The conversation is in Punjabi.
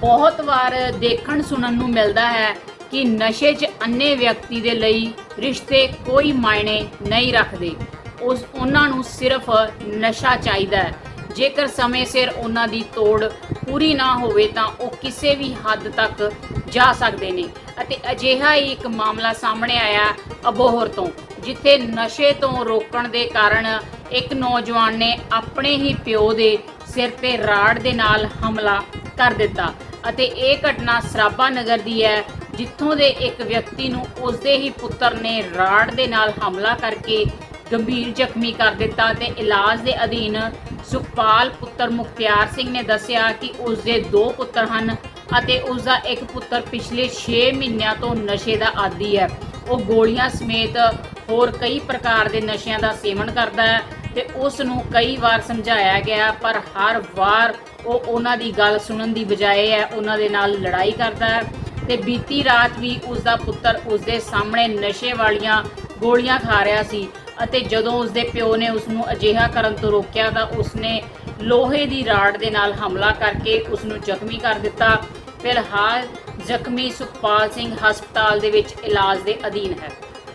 ਬਹੁਤ ਵਾਰ ਦੇਖਣ ਸੁਣਨ ਨੂੰ ਮਿਲਦਾ ਹੈ ਕਿ ਨਸ਼ੇ 'ਚ ਅੰਨੇ ਵਿਅਕਤੀ ਦੇ ਲਈ ਰਿਸ਼ਤੇ ਕੋਈ ਮਾਇਨੇ ਨਹੀਂ ਰੱਖਦੇ। ਉਸ ਉਹਨਾਂ ਨੂੰ ਸਿਰਫ ਨਸ਼ਾ ਚਾਹੀਦਾ ਹੈ। ਜੇਕਰ ਸਮੇਂ ਸਿਰ ਉਹਨਾਂ ਦੀ ਤੋੜ ਪੂਰੀ ਨਾ ਹੋਵੇ ਤਾਂ ਉਹ ਕਿਸੇ ਵੀ ਹੱਦ ਤੱਕ ਜਾ ਸਕਦੇ ਨੇ ਅਤੇ ਅਜਿਹਾ ਹੀ ਇੱਕ ਮਾਮਲਾ ਸਾਹਮਣੇ ਆਇਆ ਅਬੋਹਰ ਤੋਂ, ਜਿੱਥੇ ਨਸ਼ੇ ਤੋਂ ਰੋਕਣ ਦੇ ਕਾਰਨ ਇੱਕ ਨੌਜਵਾਨ ਨੇ ਆਪਣੇ ਹੀ ਪਿਓ ਦੇ ਸਿਰ ਤੇ ਰਾੜ ਦੇ ਨਾਲ ਹਮਲਾ ਕਰ ਦਿੱਤਾ ਅਤੇ ਇਹ ਘਟਨਾ ਸਰਾਭਾ ਨਗਰ ਦੀ ਹੈ, ਜਿੱਥੋਂ ਦੇ ਇੱਕ ਵਿਅਕਤੀ ਨੂੰ ਉਸਦੇ ਹੀ ਪੁੱਤਰ ਨੇ ਰਾੜ ਦੇ ਨਾਲ ਹਮਲਾ ਕਰਕੇ ਗੰਭੀਰ ਜ਼ਖਮੀ ਕਰ ਦਿੱਤਾ ਤੇ ਇਲਾਜ ਦੇ ਅਧੀਨ ਸੁਖਪਾਲ ਪੁੱਤਰ ਮੁਖਤਿਆਰ ਸਿੰਘ ਨੇ ਦੱਸਿਆ ਕਿ ਉਸਦੇ ਦੋ ਪੁੱਤਰ ਹਨ ਅਤੇ ਉਸਦਾ ਇੱਕ ਪੁੱਤਰ ਪਿਛਲੇ 6 ਮਹੀਨਿਆਂ ਤੋਂ ਨਸ਼ੇ ਦਾ ਆਦੀ ਹੈ। ਉਹ ਗੋਲੀਆਂ ਸਮੇਤ ਹੋਰ ਕਈ ਪ੍ਰਕਾਰ ਦੇ ਨਸ਼ਿਆਂ ਦਾ ਸੇਵਨ ਕਰਦਾ ਹੈ ਤੇ ਉਸ ਨੂੰ ਕਈ ਵਾਰ ਸਮਝਾਇਆ ਗਿਆ, ਪਰ ਹਰ ਵਾਰ ਉਹ ਉਹਨਾਂ ਦੀ ਗੱਲ ਸੁਣਨ ਦੀ ਬਜਾਏ ਹੈ ਉਹਨਾਂ ਦੇ ਨਾਲ ਲੜਾਈ ਕਰਦਾ ਹੈ ਤੇ ਬੀਤੀ ਰਾਤ ਵੀ ਉਸ ਦਾ ਪੁੱਤਰ ਉਸ ਦੇ ਸਾਹਮਣੇ ਨਸ਼ੇ ਵਾਲੀਆਂ ਗੋਲੀਆਂ ਖਾ ਰਿਹਾ ਸੀ ਅਤੇ ਜਦੋਂ ਉਸ ਦੇ ਪਿਓ ਨੇ ਉਸ ਨੂੰ ਅਜਿਹਾ ਕਰਨ ਤੋਂ ਰੋਕਿਆ ਤਾਂ ਉਸਨੇ ਲੋਹੇ ਦੀ ਰਾੜ ਦੇ ਨਾਲ ਹਮਲਾ ਕਰਕੇ ਉਸ ਨੂੰ ਜ਼ਖਮੀ ਕਰ ਦਿੱਤਾ। ਫਿਲਹਾਲ ਜ਼ਖਮੀ ਸੁਖਪਾਲ ਸਿੰਘ ਹਸਪਤਾਲ ਦੇ ਵਿੱਚ ਇਲਾਜ ਦੇ ਅਧੀਨ ਹੈ।